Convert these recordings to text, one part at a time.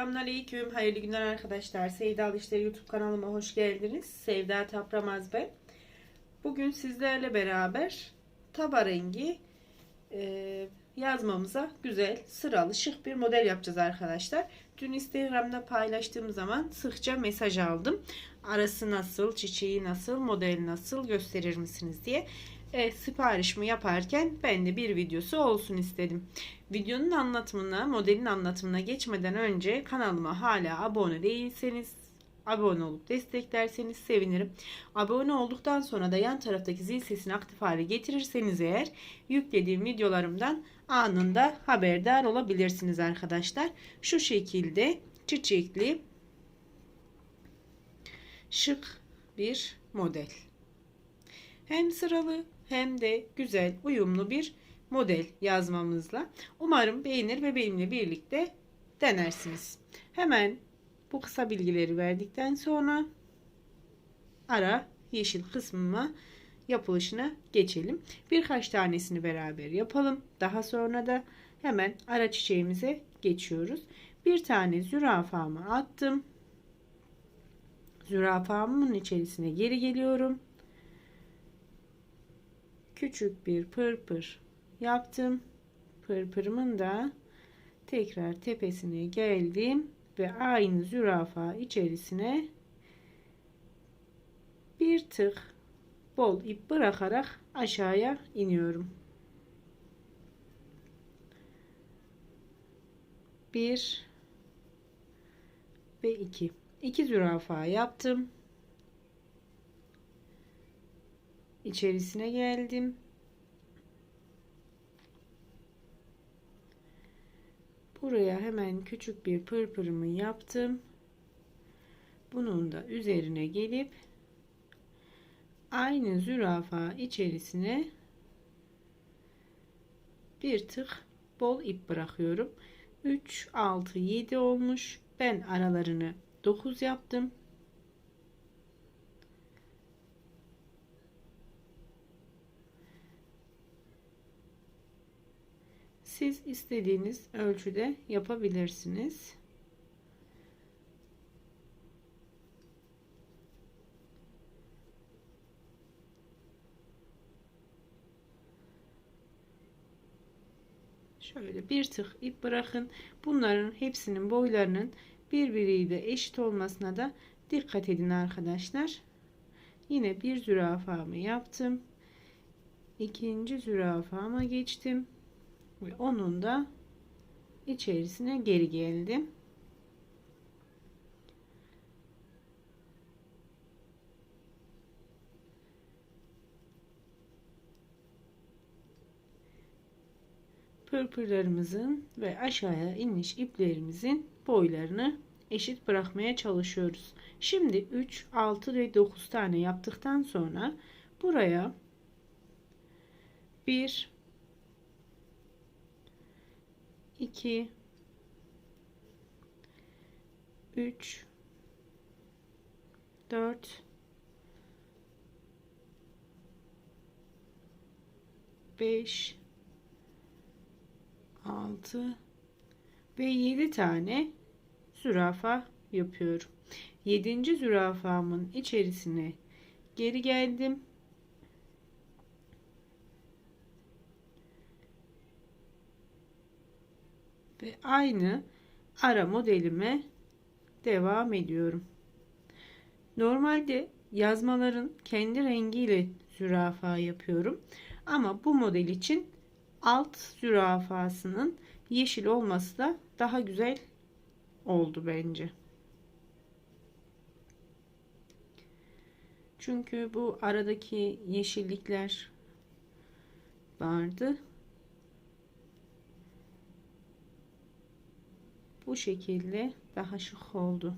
Selamünaleyküm. Hayırlı günler arkadaşlar. Sevda Alışları YouTube kanalıma hoş geldiniz. Sevda Tapramaz ben. Bugün sizlerle beraber taba rengi e, yazmamıza güzel sıralı şık bir model yapacağız arkadaşlar. Dün Instagram'da paylaştığım zaman sıkça mesaj aldım. Arası nasıl, çiçeği nasıl, model nasıl gösterir misiniz diye. Evet, siparişimi yaparken ben de bir videosu olsun istedim. Videonun anlatımına, modelin anlatımına geçmeden önce kanalıma hala abone değilseniz abone olup desteklerseniz sevinirim. Abone olduktan sonra da yan taraftaki zil sesini aktif hale getirirseniz eğer yüklediğim videolarımdan anında haberdar olabilirsiniz arkadaşlar. Şu şekilde çiçekli şık bir model. Hem sıralı hem de güzel, uyumlu bir model yazmamızla. Umarım beğenir ve benimle birlikte denersiniz. Hemen bu kısa bilgileri verdikten sonra ara yeşil kısmıma yapılışına geçelim. Birkaç tanesini beraber yapalım. Daha sonra da hemen ara çiçeğimize geçiyoruz. Bir tane zürafamı attım. Zürafamın içerisine geri geliyorum küçük bir pırpır yaptım. Pırpırımın da tekrar tepesine geldim ve aynı zürafa içerisine bir tık bol ip bırakarak aşağıya iniyorum. Bir ve iki. İki zürafa yaptım. içerisine geldim. Buraya hemen küçük bir pırpırımı yaptım. Bunun da üzerine gelip aynı zürafa içerisine bir tık bol ip bırakıyorum. 3 6 7 olmuş. Ben aralarını 9 yaptım. Siz istediğiniz ölçüde yapabilirsiniz. Şöyle bir tık ip bırakın. Bunların hepsinin boylarının birbiriyle eşit olmasına da dikkat edin arkadaşlar. Yine bir zürafamı yaptım. İkinci zürafama geçtim ve onun da içerisine geri geldim. Pırpırlarımızın ve aşağıya iniş iplerimizin boylarını eşit bırakmaya çalışıyoruz. Şimdi 3, 6 ve 9 tane yaptıktan sonra buraya 1 2 3 4 5 6 ve 7 tane zürafa yapıyorum. 7. zürafamın içerisine geri geldim. ve aynı ara modelime devam ediyorum. Normalde yazmaların kendi rengiyle zürafa yapıyorum. Ama bu model için alt zürafasının yeşil olması da daha güzel oldu bence. Çünkü bu aradaki yeşillikler vardı. bu şekilde daha şık oldu.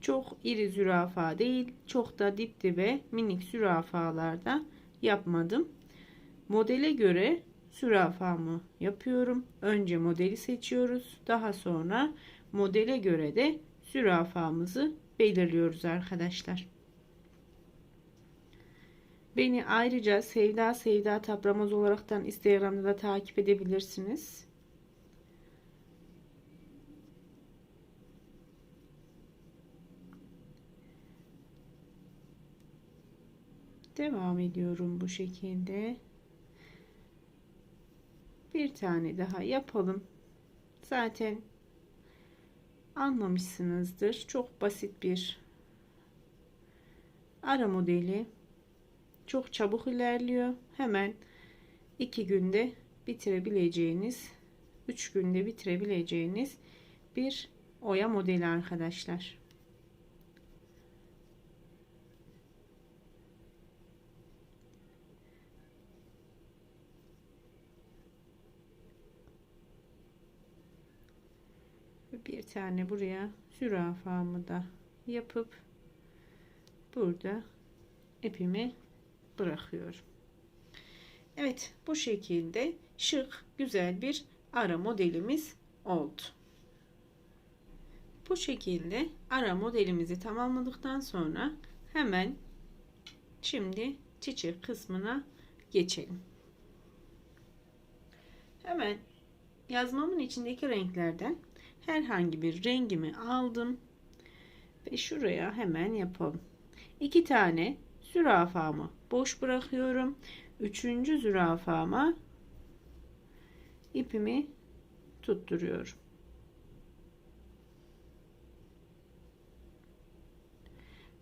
Çok iri zürafa değil, çok da dip dibe minik zürafalarda yapmadım. Modele göre sürafamı yapıyorum. Önce modeli seçiyoruz. Daha sonra modele göre de sürafamızı belirliyoruz arkadaşlar. Beni ayrıca Sevda Sevda Tapramaz olaraktan Instagram'da da takip edebilirsiniz. Devam ediyorum bu şekilde. Bir tane daha yapalım. Zaten anlamışsınızdır. Çok basit bir ara modeli. Çok çabuk ilerliyor. Hemen iki günde bitirebileceğiniz, üç günde bitirebileceğiniz bir oya modeli arkadaşlar. Bir tane buraya zürafamı da yapıp burada ipimi bırakıyorum. Evet bu şekilde şık güzel bir ara modelimiz oldu. Bu şekilde ara modelimizi tamamladıktan sonra hemen şimdi çiçek kısmına geçelim. Hemen yazmamın içindeki renklerden herhangi bir rengimi aldım ve şuraya hemen yapalım. İki tane zürafamı boş bırakıyorum. Üçüncü zürafama ipimi tutturuyorum.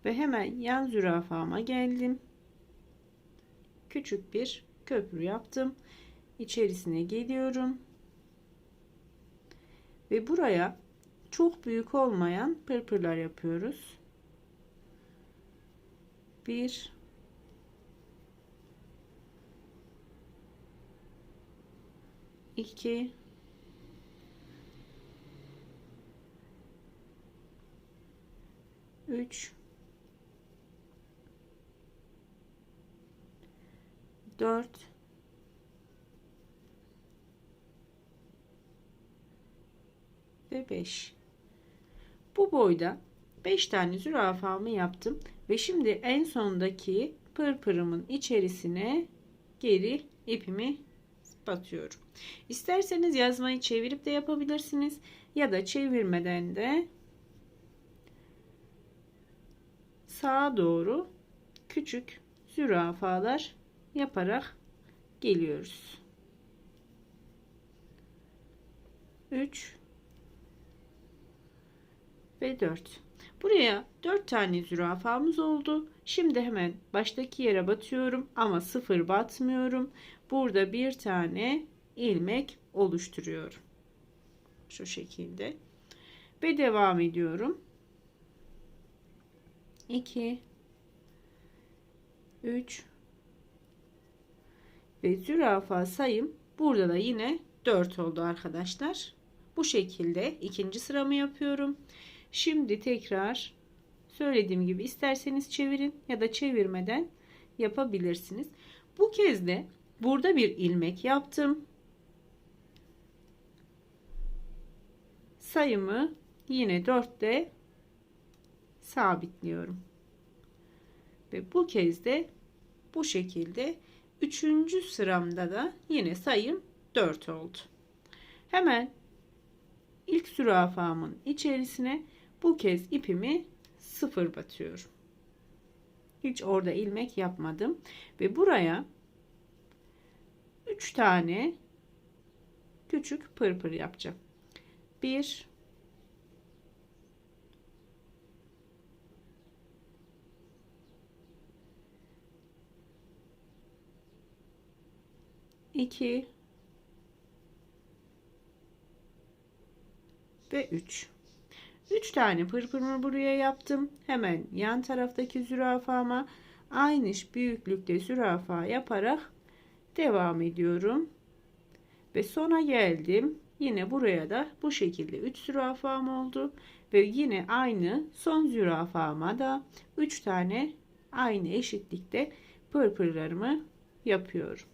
Ve hemen yan zürafama geldim. Küçük bir köprü yaptım. İçerisine geliyorum. Ve buraya çok büyük olmayan pırpırlar yapıyoruz. Bir. İki. Üç. Dört ve 5. Bu boyda 5 tane zürafamı yaptım ve şimdi en sondaki pırpırımın içerisine geri ipimi batıyorum. İsterseniz yazmayı çevirip de yapabilirsiniz ya da çevirmeden de sağa doğru küçük zürafalar yaparak geliyoruz. 3 ve 4. Buraya 4 tane zürafamız oldu. Şimdi hemen baştaki yere batıyorum ama sıfır batmıyorum. Burada bir tane ilmek oluşturuyorum. Şu şekilde. Ve devam ediyorum. 2 3 ve zürafa sayım burada da yine 4 oldu arkadaşlar. Bu şekilde ikinci sıramı yapıyorum. Şimdi tekrar söylediğim gibi isterseniz çevirin ya da çevirmeden yapabilirsiniz. Bu kez de burada bir ilmek yaptım. Sayımı yine 4'te sabitliyorum. Ve bu kez de bu şekilde 3. sıramda da yine sayım 4 oldu. Hemen ilk zürafamın içerisine bu kez ipimi sıfır batıyorum. Hiç orada ilmek yapmadım ve buraya 3 tane küçük pırpır yapacağım. 1 2 ve 3 3 tane pırpırımı buraya yaptım. Hemen yan taraftaki zürafama aynı büyüklükte zürafa yaparak devam ediyorum. Ve sona geldim. Yine buraya da bu şekilde 3 zürafam oldu. Ve yine aynı son zürafama da 3 tane aynı eşitlikte pırpırlarımı yapıyorum.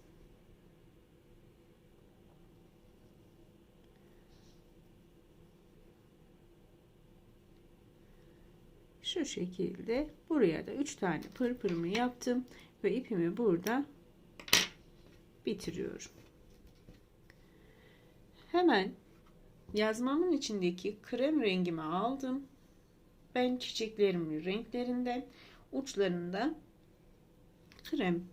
Şu şekilde buraya da 3 tane pırpırımı yaptım ve ipimi burada bitiriyorum. Hemen yazmamın içindeki krem rengimi aldım. Ben çiçeklerimin renklerinden uçlarında krem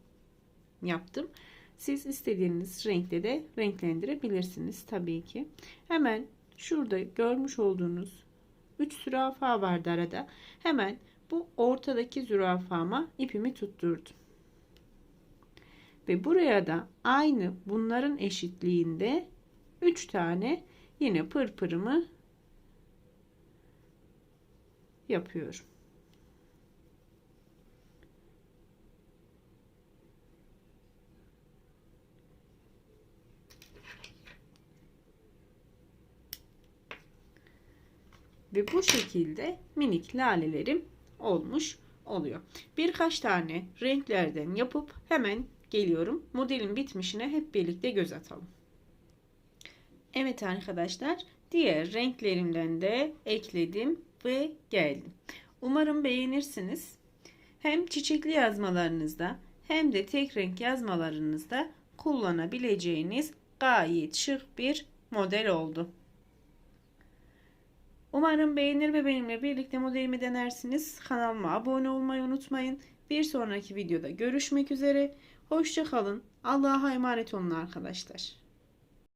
yaptım. Siz istediğiniz renkte de renklendirebilirsiniz tabii ki. Hemen şurada görmüş olduğunuz 3 zürafa vardı arada. Hemen bu ortadaki zürafama ipimi tutturdum. Ve buraya da aynı bunların eşitliğinde 3 tane yine pırpırımı yapıyorum. Ve bu şekilde minik lalelerim olmuş oluyor. Birkaç tane renklerden yapıp hemen geliyorum. Modelin bitmişine hep birlikte göz atalım. Evet arkadaşlar diğer renklerimden de ekledim ve geldim. Umarım beğenirsiniz. Hem çiçekli yazmalarınızda hem de tek renk yazmalarınızda kullanabileceğiniz gayet şık bir model oldu. Umarım beğenir ve benimle birlikte modelimi denersiniz. Kanalıma abone olmayı unutmayın. Bir sonraki videoda görüşmek üzere. Hoşçakalın. Allah'a emanet olun arkadaşlar.